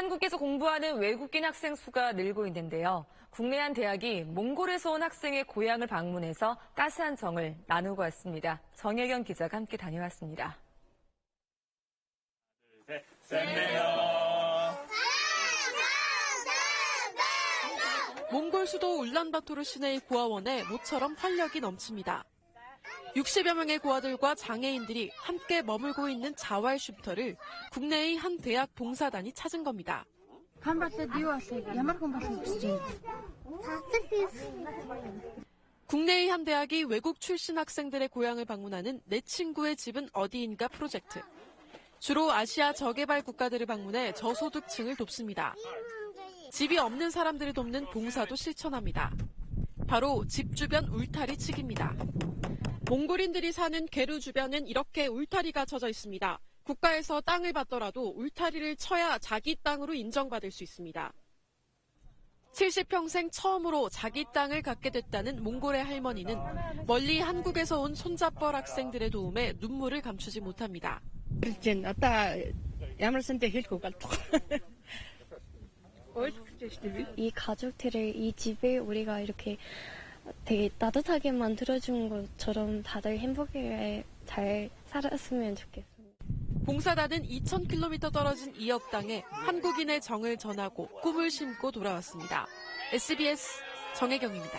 한국에서 공부하는 외국인 학생 수가 늘고 있는데요. 국내 한 대학이 몽골에서 온 학생의 고향을 방문해서 따스한 정을 나누고 왔습니다. 정혜경 기자가 함께 다녀왔습니다. 몽골 수도 울란바토르 시내의 고아원에 모처럼 활력이 넘칩니다. 60여 명의 고아들과 장애인들이 함께 머물고 있는 자활 쉼터를 국내의 한 대학 봉사단이 찾은 겁니다. 국내의 한 대학이 외국 출신 학생들의 고향을 방문하는 내 친구의 집은 어디인가 프로젝트. 주로 아시아 저개발 국가들을 방문해 저소득층을 돕습니다. 집이 없는 사람들을 돕는 봉사도 실천합니다. 바로 집 주변 울타리 치기입니다. 몽골인들이 사는 게르 주변은 이렇게 울타리가 쳐져 있습니다. 국가에서 땅을 받더라도 울타리를 쳐야 자기 땅으로 인정받을 수 있습니다. 70평생 처음으로 자기 땅을 갖게 됐다는 몽골의 할머니는 멀리 한국에서 온 손잡벌 학생들의 도움에 눈물을 감추지 못합니다. 이 가족들을 이 집을 우리가 이렇게 되게 따뜻하게 만 들어준 것처럼 다들 행복하게 잘 살았으면 좋겠습니다. 봉사단은 2,000km 떨어진 이역 땅에 한국인의 정을 전하고 꿈을 심고 돌아왔습니다. SBS 정혜경입니다.